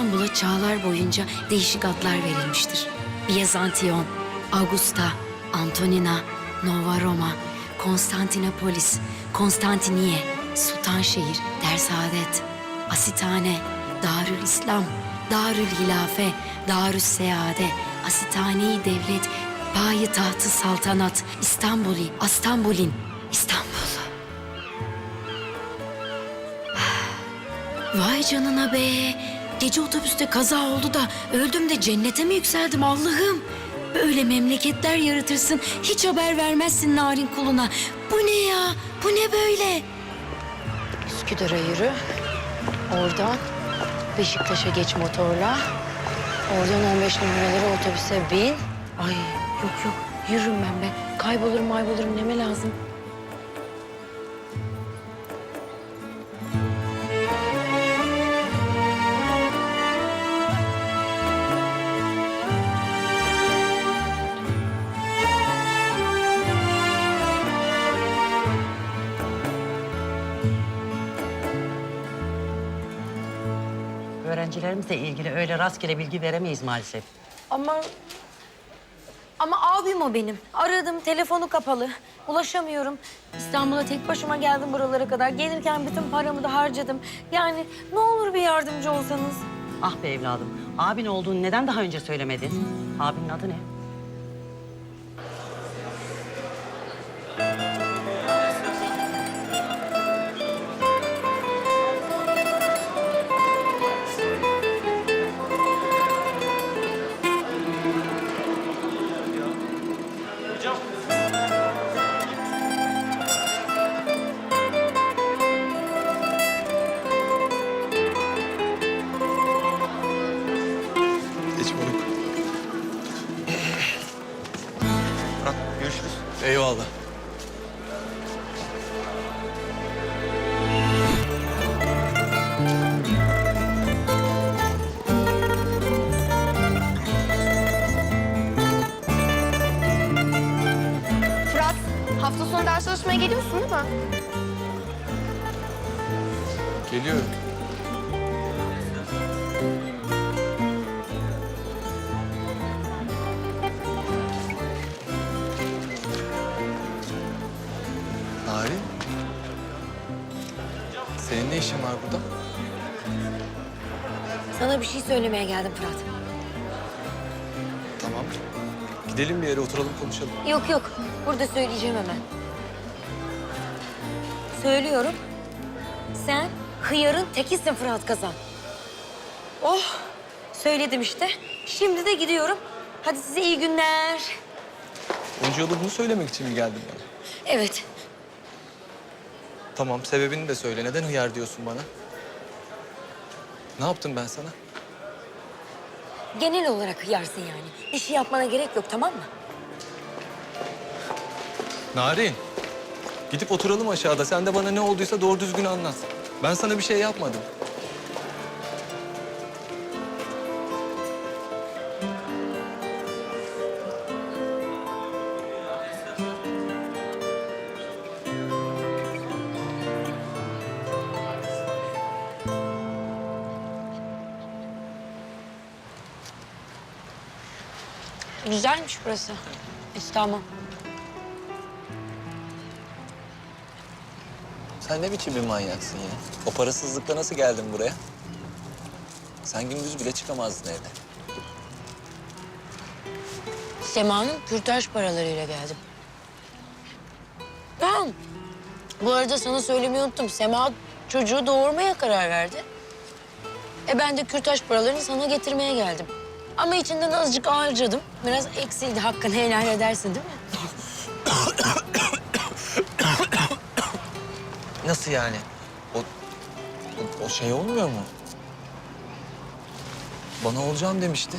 Adaya çağlar boyunca değişik adlar verilmiştir. Bizantiyon, Augusta, Antonina, Nova Roma, Konstantinopolis, Konstantiniye, Sultanşehir, Dersaadet, Asitane, Darül İslam, Darül Hilafe, Darüs Seade, Asitane-i Devlet, Payi Tahtı Saltanat, İstanbul'i, İstanbul'in, İstanbul. Vay canına be. Gece otobüste kaza oldu da öldüm de cennete mi yükseldim Allah'ım? Böyle memleketler yaratırsın. Hiç haber vermezsin narin kuluna. Bu ne ya? Bu ne böyle? Üsküdar'a yürü. Oradan Beşiktaş'a geç motorla. Oradan 15 numaraları otobüse bin. Ay yok yok yürürüm ben be. Kaybolurum maybolurum neme lazım. Öğrencilerimizle ilgili öyle rastgele bilgi veremeyiz maalesef. Ama ama abim o benim. Aradım, telefonu kapalı. Ulaşamıyorum. İstanbul'a tek başıma geldim buralara kadar. Gelirken bütün paramı da harcadım. Yani ne olur bir yardımcı olsanız. Ah be evladım, abin olduğunu neden daha önce söylemedin? Abinin adı ne? Eyvallah. Fırat, hafta sonu ders çalışmaya geliyorsun değil mi? Geliyorum. Sana bir şey söylemeye geldim Fırat. Tamam. Gidelim bir yere oturalım konuşalım. Yok yok, burada söyleyeceğim hemen. Söylüyorum. Sen hıyarın tekisin Fırat Kazan. Oh, söyledim işte. Şimdi de gidiyorum. Hadi size iyi günler. Onca yolu bunu söylemek için mi geldin bana? Evet, Tamam sebebini de söyle. Neden hıyar diyorsun bana? Ne yaptım ben sana? Genel olarak hıyarsın yani. Bir şey yapmana gerek yok, tamam mı? Narin. Gidip oturalım aşağıda. Sen de bana ne olduysa doğru düzgün anlat. Ben sana bir şey yapmadım. Güzelmiş burası. İstanbul. Sen ne biçim bir manyaksın ya? O parasızlıkla nasıl geldin buraya? Sen gündüz bile çıkamazdın evden. Sema'nın kürtaj paralarıyla geldim. Tamam. Bu arada sana söylemeyi unuttum. Sema çocuğu doğurmaya karar verdi. E ben de kürtaj paralarını sana getirmeye geldim. Ama içinden azıcık harcadım. Biraz eksildi. Hakkını helal edersin değil mi? Nasıl yani? O, o, o şey olmuyor mu? Bana olacağım demişti.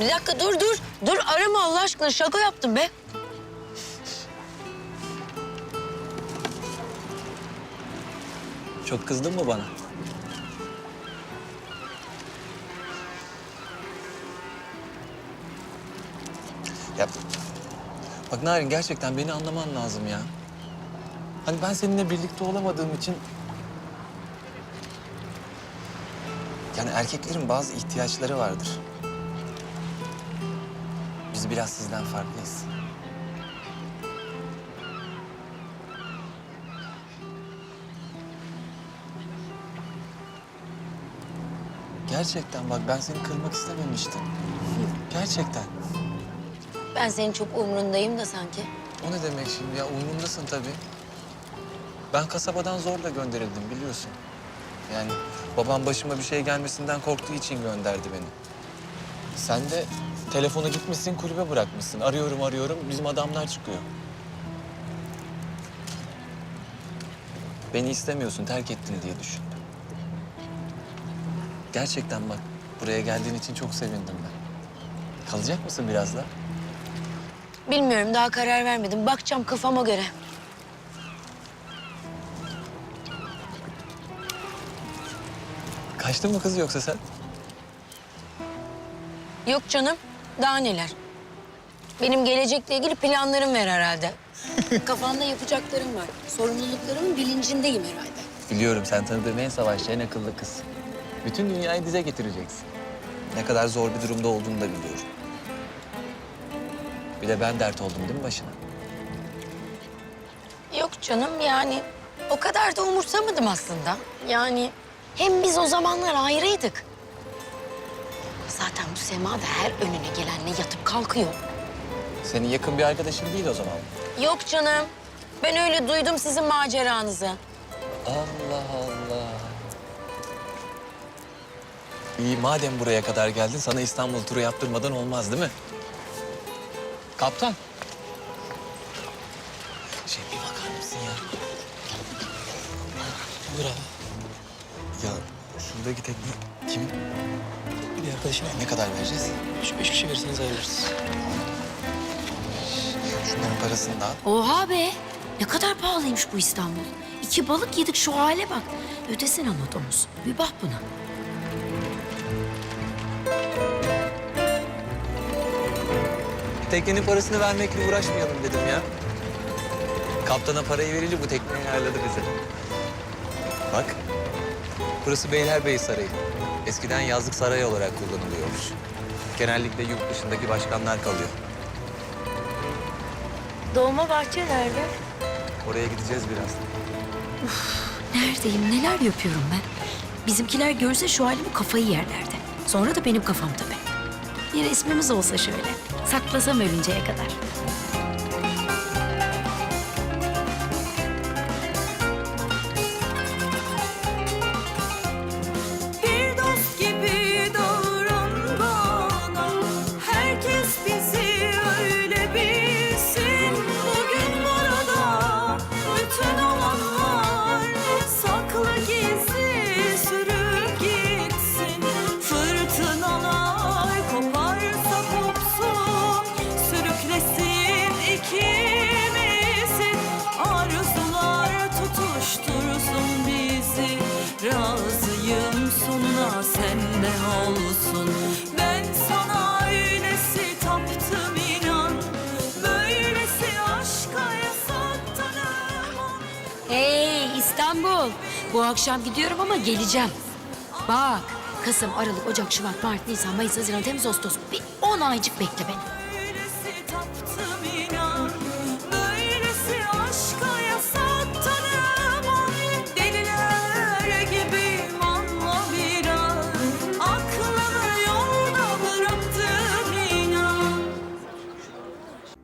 Bir dakika dur dur. Dur arama Allah aşkına. Şaka yaptım be. Çok kızdın mı bana? Ya bak Narin gerçekten beni anlaman lazım ya. Hani ben seninle birlikte olamadığım için Yani erkeklerin bazı ihtiyaçları vardır. Biz biraz sizden farklıyız. Gerçekten bak ben seni kırmak istememiştim. Gerçekten. Ben senin çok umrundayım da sanki. O ne demek şimdi ya? Umurumdasın tabii. Ben kasabadan zorla gönderildim biliyorsun. Yani babam başıma bir şey gelmesinden korktuğu için gönderdi beni. Sen de telefonu gitmişsin kulübe bırakmışsın. Arıyorum arıyorum bizim adamlar çıkıyor. Beni istemiyorsun terk ettin diye düşündüm. Gerçekten bak buraya geldiğin için çok sevindim ben. Kalacak mısın biraz daha? Bilmiyorum daha karar vermedim. Bakacağım kafama göre. Kaçtın mı kız yoksa sen? Yok canım. Daha neler? Benim gelecekle ilgili planlarım var herhalde. Kafamda yapacaklarım var. Sorumluluklarımın bilincindeyim herhalde. Biliyorum sen tanıdığım en savaşçı, en akıllı kız. Bütün dünyayı dize getireceksin. Ne kadar zor bir durumda olduğunu da biliyorum. Bir de ben dert oldum değil mi başına? Yok canım yani o kadar da umursamadım aslında. Yani hem biz o zamanlar ayrıydık. Zaten bu Sema da her önüne gelenle yatıp kalkıyor. Senin yakın bir arkadaşın değil o zaman. Yok canım. Ben öyle duydum sizin maceranızı. Allah Allah. İyi madem buraya kadar geldin sana İstanbul turu yaptırmadan olmaz değil mi? Kaptan. Şey bir bakar mısın ya? Buyur abi. Ya şuradaki tekne kimin? Bir arkadaşım Ne kadar vereceğiz? Şu beş kişi verirseniz ayrılırız. Şunların parasını da al. Oha be. Ne kadar pahalıymış bu İstanbul. İki balık yedik şu hale bak. Ama domuz. Bir bak buna. Teknenin parasını vermekle uğraşmayalım dedim ya. Kaptana parayı verince bu tekneyi ayarladı bize. Bak, burası Beylerbeyi Sarayı. Eskiden yazlık saray olarak kullanılıyormuş. Genellikle yurt dışındaki başkanlar kalıyor. Dolma bahçe nerede? Oraya gideceğiz birazdan. Neredeyim, neler yapıyorum ben? Bizimkiler görse şu halimi kafayı yerlerdi. Sonra da benim kafam tabii. Bir resmimiz olsa şöyle. Saklasam ölünceye kadar. Sende olsun Ben sana öylesi taptım inan Böylesi aşka yasak Hey İstanbul. Bu akşam gidiyorum ama geleceğim. Bak Kasım, Aralık, Ocak, Şubat, Mart, Nisan, Mayıs, Haziran, Temmuz, Ağustos. Bir on aycık bekle beni.